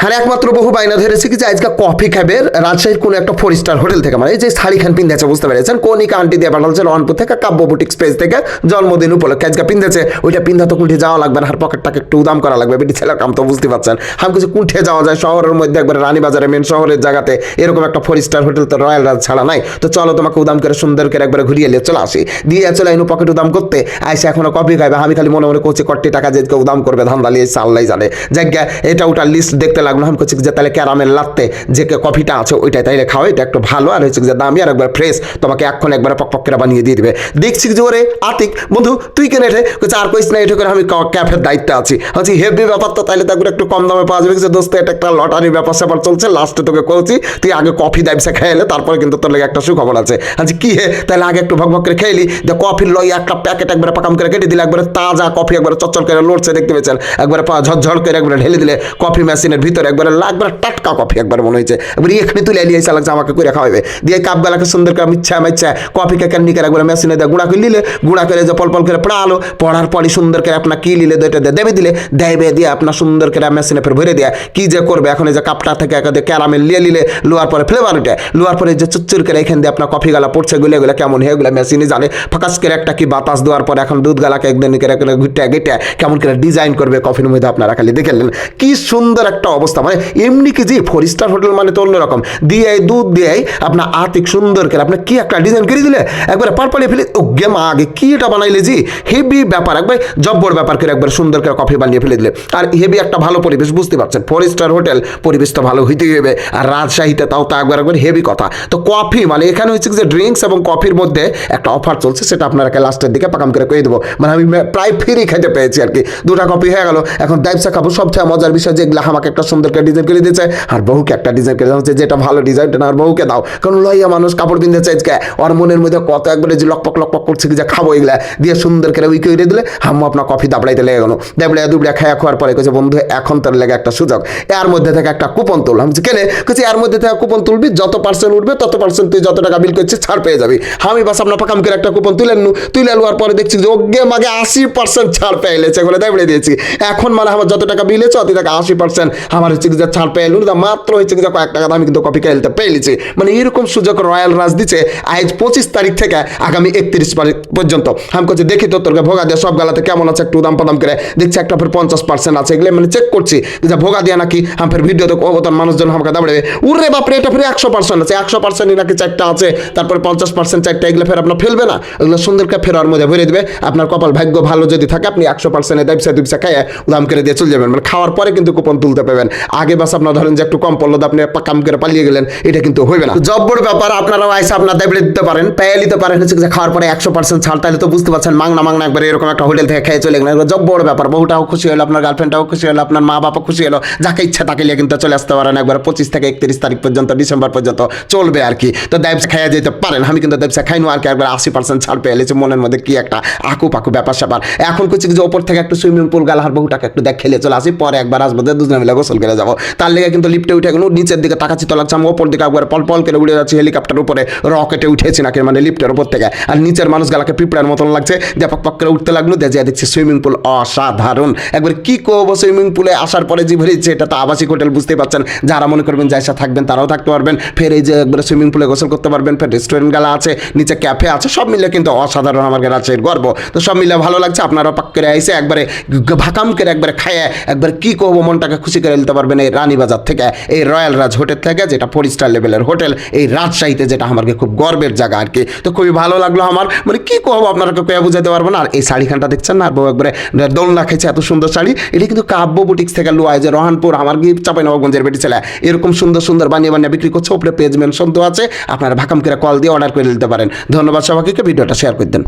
হ্যাঁ একমাত্র বহু বাইনা ধরেছে কি যে আজকে কফি খাবে রাজশাহীর কোনো একটা ফোর স্টার হোটেল থেকে। মানে এই যে শাড়ি খান পিন্দেছে বুঝতে পেরেছেন? কনিকা আন্টি দিয়ে পাঠাচ্ছে রনপুর থেকে, কাব্য বুটিক স্পেস থেকে জন্মদিন উপলক্ষে আজকে পিন্দেছে ওইটা পিন্ধা তো কুণ্ঠে যাওয়া লাগবে না আর পকেটটাকে একটু উদাম করা লাগবে। বেটি ছেলের কাম তো বুঝতে পারছেন। আমি কিছু কুণ্ঠে যাওয়া যায় শহরের মধ্যে, একবার রানীবাজারে মেন শহরের জায়গাতে। এরকম একটা ফোর স্টার হোটেল তো রয়্যাল রাজ ছাড়া নাই। তো চলো তোমাকে উদাম করে, সুন্দর করে একবার ঘুরিয়ে নিয়ে চলে আসি। দিয়ে চলে এনু পকেট উদাম করতে। আইসে এখনও কফি খাইবে। আমি খালি মনে মনে করছি, কট্টি টাকা যেদিকে উদাম করবে, ধান্দা লিয়ে আল্লাহ জানে। জায়গা এটা ওটা লিস্ট দেখতে লাগল আমি করছি যে তাহলে ক্যারামেল লাত্তে যে কফিটা আছে ওইটাই তাইলে খাও, এটা একটু ভালো। আর হচ্ছে যে, দামি আর একবার ফ্রেশ। তোমাকে এখন একবার পক পক করে বানিয়ে দিয়ে দিবে। দেখছি যে, ওরে আতিক, বন্ধু, তুই কেন এঠে কইছে, আর কইস না, এটা করে আমি ক্যাফের দায়িত্বে আছি। হচ্ছে হেভি ব্যাপার তো, তাইলে তাকে একটু কম দামে পাওয়া যাবে। যে দোস্ত, এটা একটা লটারি ব্যাপার স্যাপার চলছে। লাস্টে তোকে কলছি তুই আগে কফি দাইবসে খেয়ে এলে তারপরে কিন্তু তোর লাগে একটা সুখবর আছে। আচ্ছা কি হে? তাহলে আগে একটু ভক ভক করে খেলি যে কফির লই একটা প্যাকেট একবার পাকাম করে কেটে দিলে একবারে তাজা কফি একবার চচ্চল করে লড়ছে, দেখতে পেয়েছেন? একবার ঝরঝর করে একবার ঢেলে দিলে কফি মেশিনের ভিতরে একবারে একবার টাটকা কফি একবার মনে হয়েছে। এবার এখানে তুলে এসে লাগছে আমাকে করে খাওয়াবে দিয়ে কাপ গালাকে সুন্দর করে মিচ্ছা মিচ্ছা কফিকে ক্যান্ডি করে একবার মেশিনে দিয়ে গুঁড়া করে নিলে, গুঁড়া করে যে পল পল করে পড়ালো, পড়ার পরই সুন্দর করে আপনার কি দুইটা দিয়ে দেবে দিলে, দেবে দিয়ে আপনার সুন্দর করে মেশিনে ফের ভরে দেয়া। কি যে করবে, এখন এই যে কাপটা থেকে একাদে ক্যারামেল নিয়ে নিলে, লোয়ার পরে ফ্লেভার উঠে লোয়ার পরে যে চুচ্চুর করে এখান দিয়ে আপনার কফি গালা পড়ছে গুলে গুলো কেমন হয়ে, এগুলো মেশিনে জানে। ফাঁকাস করে একটা কি বাতাস দেওয়ার পরে এখন দুধ গালাকে একদিন করে ঘুটে গেটে কেমন করে ডিজাইন করবে কফির মধ্যে আপনারা খালি দেখে কি সুন্দর একটা অবস্থা। মানে এমনি কি যে ফোর স্টার হোটেল মানে তো অন্যরকম দিয়ে দুধ দিয়ে আপনার আতিক সুন্দর করে আপনি কি একটা ডিজাইন করে দিলে? একবার পারপালে ফেলে, ও গেম আগে কি এটা বানাইলে জি? হেভি ব্যাপার, একবার জব্বর ব্যাপার করে একবার সুন্দর করে কফি বানিয়ে ফেলে দিলে। আর হেভি একটা ভালো পরিবেশ, বুঝতে পারছেন? ফোর স্টার হোটেল পরিবেশ তো ভালো হইতেই হবে। আর রাজশাহীতে তাও তো একবার একবার হেভি কথা। তো কফি মানে এখানে হচ্ছে যে ড্রিঙ্কস এবং কফির মধ্যে একটা অফার চলছে, সেটা আপনারা লাস্টের দিকে পাকাম করে কয়ে দেবো। মানে আমি প্রায় ফ্রি খেতে পেয়েছি আর কি। দুটা কপি হয়ে গেল, এখন দাইবসা খাব, সবচেয়ে মজার বিষয় যেগুলো আমাকে একটা সুন্দর করে ডিজাইন করে দিয়েছে। আর বহুকে একটা ডিজাইন করে হচ্ছে যেটা ভালো ডিজাইনটা না আর বহুকে দাও। কারণ লইয়া মানুষ কাপড় কিনতে চাইছে ওর মনের মধ্যে কত একবারে যে লকপক লকপক করছে কি যে খাব এগুলা। দিয়ে সুন্দর করে উই করে দিলে, হাম্মু আপনার কফি দাবড়াইতে লেগে গেল। দাবড়াই দুবড়া খাওয়া খাওয়ার পরে কেছে বন্ধু, এখন তোর লেগে একটা সুযোগ। এর মধ্যে থেকে একটা কুপন তুল। আমি কেনে? কেছে এর মধ্যে থেকে কুপন তুলবি, যত পার্সেন্ট উঠবে, তত পার্সেন্ট তুই যত টাকা বিল করছিস, ছাড় পেয়ে যাবি। আমি বাস আপনার পাকাম করে একটা কুপন তুলে নু। তুলে নেওয়ার পরে দেখছি যে, ওগে মাগে আশি পার্সেন্ট ছাড় পেয়ে এলেছে বলে দাবড়ে দিয়েছি। এখন মানে আমার যত টাকা বিল হয়েছে, অত টাকা আশি পার্সেন্ট আমার হচ্ছে কি যে ছাড় পেয়ে এলু মাত্র হচ্ছে যে কয়েক টাকা আমি কিন্তু কপি খেলতে পেয়েছি মানে এরকম সুযোগ রয়্যাল রাজ দিচ্ছে আজ পঁচিশ তারিখ থেকে আগামী একত্রিশ তারিখ পর্যন্ত। আমি করছি দেখি তো তোর ভোগা দিয়ে সব গালাতে কেমন আছে, একটু দাম পাদাম করে। দেখছি একটা ফের পঞ্চাশ পার্সেন্ট আছে, এগুলো মানে চেক করছি যে ভোগা দিয়া নাকি, আমি ফের ভিডিওতে অবতন মানুষজন আমাকে দাবড়ে উরে বাপরে, এটা ফের একশো পার্সেন্ট আছে, একশো পার্সেন্টই নাকি চারটা আছে, তারপরে পঞ্চাশ পার্সেন্ট চারটা, এগুলো ফের আপনার ফেলবে না। এগুলো সুন্দরকে ফেরার মধ্যে ভরে দেবে। আপনার কপাল ভাগ্য ভালো যদি থাকে, আপনি একশো পার্সেন্টে দাবসা দুবসা খাইয়ে দাম করে দিয়ে চলে যাবেন। মানে খাওয়ার পরে কিন্তু কুপন তুলতে পারবেন। আগে বাস আপনার ধরেন যে একটু কম পড়ল আপনি কাম করে পালিয়ে গেলেন, এটা কিন্তু হইবে না। জব্বর ব্যাপার, আপনারাও আইসা আপনার দাবড়ে দিতে পারেন, পেয়ে নিতে পারেন, হচ্ছে যে খাওয়ার পরে একশো পার্সেন্ট ছাড় তাহলে তো বুঝতে পারছেন, মাংনা মাংনা একবার এরকম একটা হোটেল থেকে খেয়ে চলে গেলেন। জব্বর ব্যাপার, বউটাও খুশি হলো, আপনার গার্লফ্রেন্ডটাও খুশি হলো, আপনার মা বাবা খুশি হলো, যাকে ইচ্ছা তাকে নিয়ে কিন্তু চলে আসতে পারেন, একবার পঁচিশ থেকে একত্রিশ তারিখ পর্যন্ত, ডিসেম্বর পর্যন্ত চলবে আর কি। তো দাবসা খাইয়া যেতে পারেন, আমি কিন্তু দাবসা খাইনু আর কি, একবার আশি পার্সেন্ট ছাড় পেয়ে এলেছি, মনের মধ্যে কি একটা আকু পাকু ব্যাপার স্যাপার। এখন করছি যে ওপর থেকে একটু সুইমিং পুল গালাহার বহুটাকে একটু দেখ, খেলে চলে আসি, পরে একবার আসব দুজনে মিলে গোসল করে যাব। তার লেগে কিন্তু লিফটে উঠে গেল নিচের দিকে তাকাচ্ছি তো লাগছে আমি ওপর দিকে একবার পল পল করে উড়ে যাচ্ছি হেলিকপ্টার উপরে রকেটে উঠেছি নাকি মানে লিফটের উপর থেকে। আর নিচের মানুষ গালাকে পিঁপড়ার মতন লাগছে যে পক পক করে উঠতে লাগল দিয়ে দেখছি সুইমিং পুল অসাধারণ। একবার কি করব সুইমিং পুলে আসার পরে যে ভরেছে এটা তো আবাসিক হোটেল বুঝতে পারছেন। যারা মনে করবেন যাইসা থাকবেন, তারাও থাকতে পারবেন। ফের এই যে একবার সুইমিং পুলে গোসল করতে পারবেন, ফের রেস্টুরেন্ট গালা আছে, নিচে ক্যাফে আছে, সব মিলে কিন্তু অসাধারণ আমার রাজশাহীর গর্ব। তো সব মিলে ভালো লাগছে আপনারা পাক করে আইসে একবারে ভাকাম করে একবারে খায় একবার কি করব মনটাকে খুশি করে নিতে পারবেন এই রানীবাজার থেকে, এই রয়্যাল রাজ হোটেল থেকে, যেটা ফোর স্টার লেভেলের হোটেল, এই রাজশাহীতে যেটা আমাকে খুব গর্বের জায়গা আর কি। তো খুবই ভালো লাগল আমার। মানে কি করব আপনাকে কয়ে বুঝাতে পারব না। আর এই শাড়িখানটা দেখছেন না? আর একবারে দোলনা খেয়েছে, এত সুন্দর শাড়ি। এটা কিন্তু কাব্য বুটিক্স থেকে লোয়ায় যে রহানপুর, আমার কি চাপাই নবাবগঞ্জের বেটি ছেলে। এরকম সুন্দর সুন্দর বানিয়ে বানিয়ে বিক্রি করছে, ওপরে পেজ মেনশন তো আছে। আপনারা ভাকাম করে কল দিয়ে অর্ডার করে নিতে পারেন। ধন্যবাদ সবাইকে, ভিডিওটা শেয়ার করে দেন।